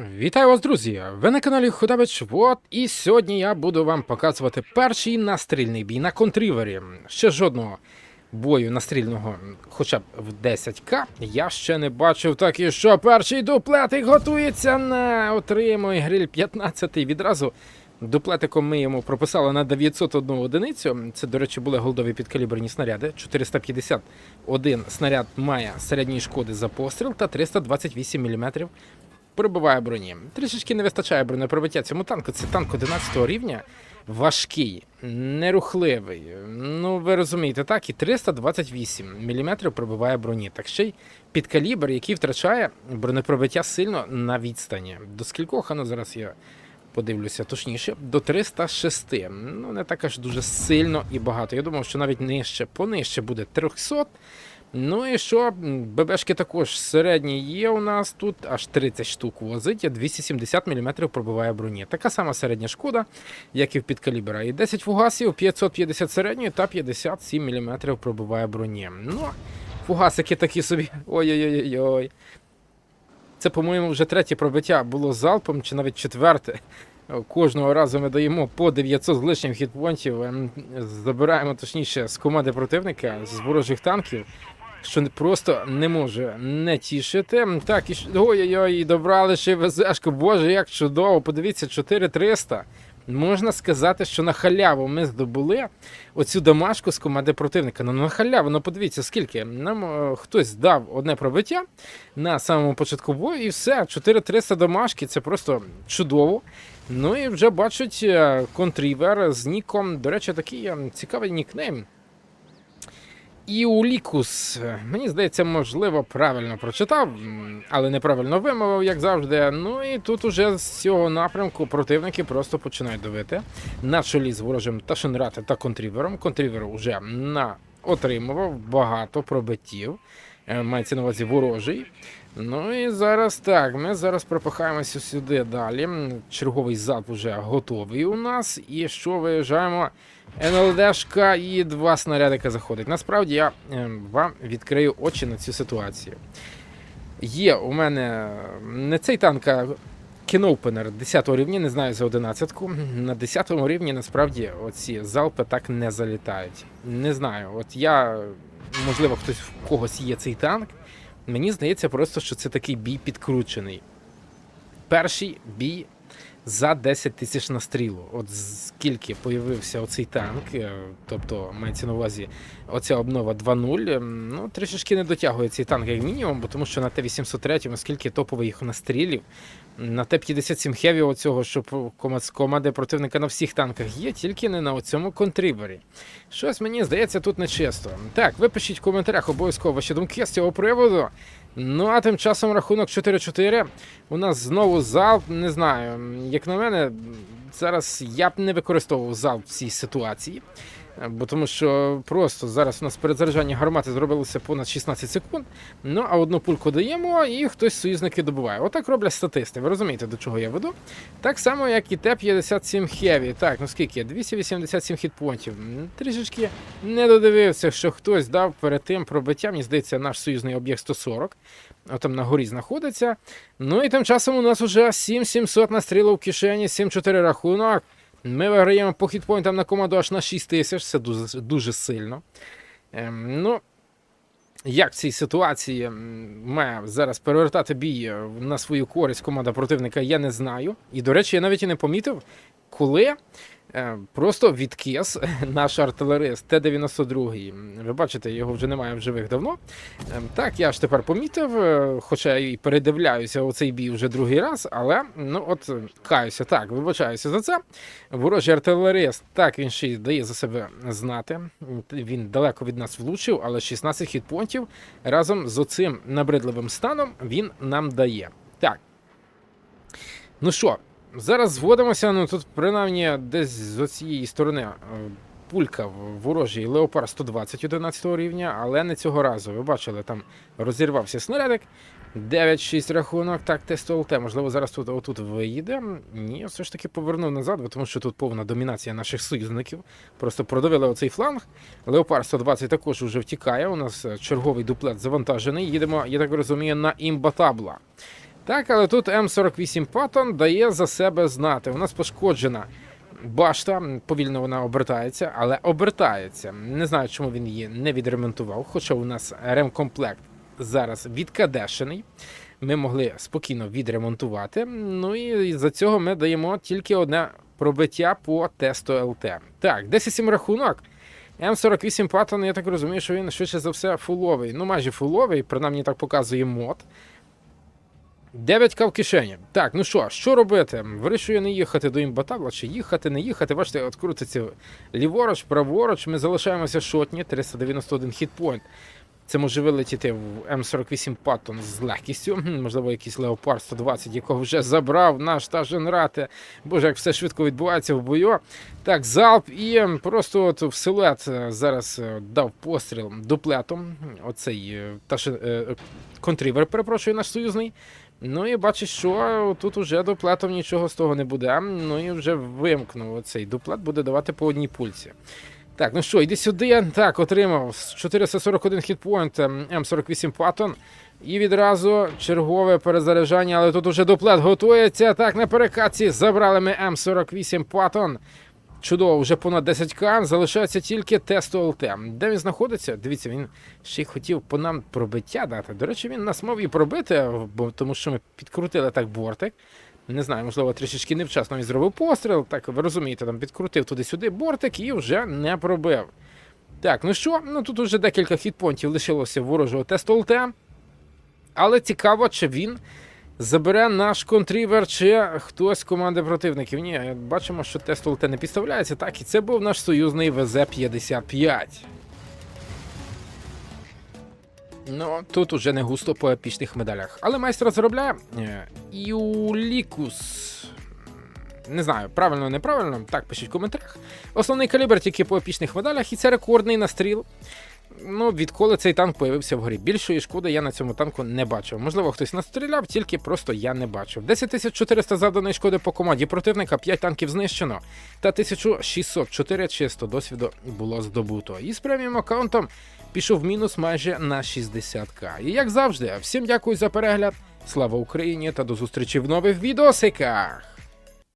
Вітаю вас, друзі! Ви на каналі Ходавич Вот, і сьогодні я буду вам показувати перший настрільний бій на контрівері. Ще жодного бою настрільного, хоча б в 10к, я ще не бачив. Так і що перший дуплетик готується на отримуй гриль 15 відразу. Дуплетиком ми йому прописали на 901 одиницю. Це, до речі, були голдові підкаліберні снаряди. 451 снаряд має середньої шкоди за постріл та 328 мм Пробиває броні. Трішечки не вистачає бронепробиття цьому танку. Це танк 11 рівня, важкий, нерухливий. Ну, ви розумієте, так, і 328 мм пробиває броні. Так ще й під калібр, який втрачає бронепробиття сильно на відстані. До скількох, ну зараз я подивлюся точніше, до 306. Ну, не так аж дуже сильно і багато. Я думав, що навіть нижче, понижче буде 300. Ну і що, ББшки також середні є у нас тут, аж 30 штук возить, а 270 мм пробиває броні. Така сама середня шкода, як і в підкалібера. І 10 фугасів, 550 середньої та 57 мм пробиває броні. Ну, фугасики такі собі. Ой-ой-ой. Це, по-моєму, вже третє пробиття було залпом, чи навіть четверте. Кожного разу ми даємо по 900 з лишнім хітпонтів. ем, Забираємо точніше з команди противника з ворожих танків, що просто не може не тішити. Так, і ой-ой-ой, добрали ще й ВЗшку. Боже, як чудово! Подивіться, 4300. Можна сказати, що на халяву ми здобули оцю домашку з команди противника. Ну на халяву, ну подивіться, скільки. Нам е, хтось дав одне пробиття на самому початку бою, і все. 4300 домашки, це просто чудово. Ну і вже бачать е, контрівер з ніком. До речі, такий е, цікавий нікнейм. Іулікус. Мені здається, можливо, правильно прочитав, але неправильно вимовив, як завжди. Ну і тут уже з цього напрямку противники просто починають давити на чолі з ворожим Ташенрати та контрівером. Контрівер уже на отримував багато пробиттів. Е, Мається на увазі ворожий. Ну і зараз так, ми зараз пропихаємося сюди далі. Черговий залп вже готовий у нас. І що виїжджаємо? НЛДшка і два снарядика заходить. Насправді я е, вам відкрию очі на цю ситуацію. Є у мене не цей танк, а кінопенер 10 рівня, не знаю за 11-ку. На 10 рівні насправді оці залпи так не залітають. Не знаю. От я, можливо, хтось в когось є цей танк. Мені здається просто, що це такий бій підкручений. Перший бій за 10 тисяч на стрілу. От скільки появився оцей танк, е, тобто мається на увазі оця обнова 2.0, ем, ну трішечки не дотягує цей танк як мінімум, бо тому що на Т-803 скільки топових настрілів, на Т-57 Хеві оцього, що команди противника на всіх танках є, тільки не на оцьому контрибері. Щось мені здається тут нечисто. Так, ви пишіть в коментарях обов'язково ваші думки з цього приводу. Ну а тим часом рахунок 4-4. У нас знову залп, не знаю. Як на мене, зараз я б не використовував залп в цій ситуації. Бо тому що просто зараз у нас перезаряджання гармати зробилося понад 16 секунд. Ну а одну пульку даємо, і хтось союзники добуває. Отак роблять статисти. Ви розумієте, до чого я веду? Так само, як і Т-57 Heavy. Так, ну скільки? 287 хітпонтів. Трішечки не додивився, що хтось дав перед тим пробиття. Мені здається, наш союзний об'єкт 140. О, там на горі знаходиться. Ну і тим часом у нас уже 7700 настрілів в кишені, 7-4 рахунок. Ми виграємо по хітпойнтам на команду аж на 6 тисяч, це дуже, дуже сильно. Ем, ну, як в цій ситуації має зараз перевертати бій е, на свою користь команда противника, я не знаю. І, до речі, я навіть і не помітив, коли просто відкис наш артилерист Т-92. Ви бачите, його вже немає в живих давно. Ем, Так, я ж тепер помітив, е, хоча і передивляюся оцей бій вже другий раз, але ну от е, каюся, так, вибачаюся за це. Ворожий артилерист, так він ще й дає за себе знати. Він далеко від нас влучив, але 16 хітпонтів разом з оцим набридливим станом він нам дає. Так. Ну що, зараз зводимося. Ну тут принаймні десь з цієї сторони. е, Пулька ворожий Леопар 120 11 рівня, але не цього разу. Ви бачили, там розірвався снарядик. 9-6 рахунок. Так, тест ОЛТ. Можливо, зараз тут отут виїде. Ні, все ж таки повернув назад, тому що тут повна домінація наших союзників. Просто продавили оцей фланг. Леопар 120 також вже втікає. У нас черговий дуплет завантажений. Їдемо, я так розумію, на імбатабла. Так, але тут М48 Паттон дає за себе знати. У нас пошкоджена башта, повільно вона обертається, але обертається. Не знаю, чому він її не відремонтував, хоча у нас ремкомплект зараз відкадешений. Ми могли спокійно відремонтувати. Ну і за цього ми даємо тільки одне пробиття по тесту ЛТ. Так, 10-7 рахунок. М48 Паттон, я так розумію, що він швидше за все фуловий. Ну, майже фуловий, принаймні так показує мод. 9к в кишені. Так, ну що, що робити? Вирішую не їхати до імбатабла, чи їхати, не їхати. Бачите, от крутиться ліворуч, праворуч. Ми залишаємося шотні, 391 хітпойнт. Це може вилетіти в М48 Паттон з легкістю. Можливо, якийсь Леопард 120, якого вже забрав наш та женерати. Боже, як все швидко відбувається в бою. Так, залп і просто от в силует е, зараз е, дав постріл дуплетом. Оцей е, та контрівер, перепрошую, наш союзний. Ну і бачиш, що тут уже дуплетом нічого з того не буде. Ну і вже вимкнув оцей дуплет, буде давати по одній пульсі. Так, ну що, йди сюди. Так, отримав 441 хітпоінт ем, М48 Паттон. І відразу чергове перезаряджання, але тут уже дуплет готується. Так, на перекатці забрали ми М48 Паттон. Чудово, вже понад 10к. Залишається тільки тесту ЛТ. Де він знаходиться? Дивіться, він ще й хотів по нам пробиття дати. До речі, він нас мав і пробити, бо тому що ми підкрутили так бортик. Не знаю, можливо, трішечки невчасно він зробив постріл. Так, ви розумієте, там підкрутив туди-сюди бортик і вже не пробив. Так, ну що, ну тут вже декілька хітпонтів лишилося ворожого тесту ЛТ. Але цікаво, чи він забере наш контрівер, чи хтось з команди противників. Ні, бачимо, що тест ЛТ не підставляється. Так, і це був наш союзний ВЗ-55. Ну, тут уже не густо по епічних медалях. Але майстер заробляє. Е, Іулікус. Не знаю, правильно, неправильно. Так, пишіть в коментарях. Основний калібр тільки по епічних медалях, і це рекордний настріл. Ну, відколи цей танк появився вгорі. Більшої шкоди я на цьому танку не бачив. Можливо, хтось настріляв, тільки просто я не бачив. 10400 завданої шкоди по команді противника, 5 танків знищено, та 1604 чисто досвіду було здобуто. І з преміум аккаунтом пішов мінус майже на 60к. І як завжди, всім дякую за перегляд. Слава Україні та до зустрічі в нових відосиках!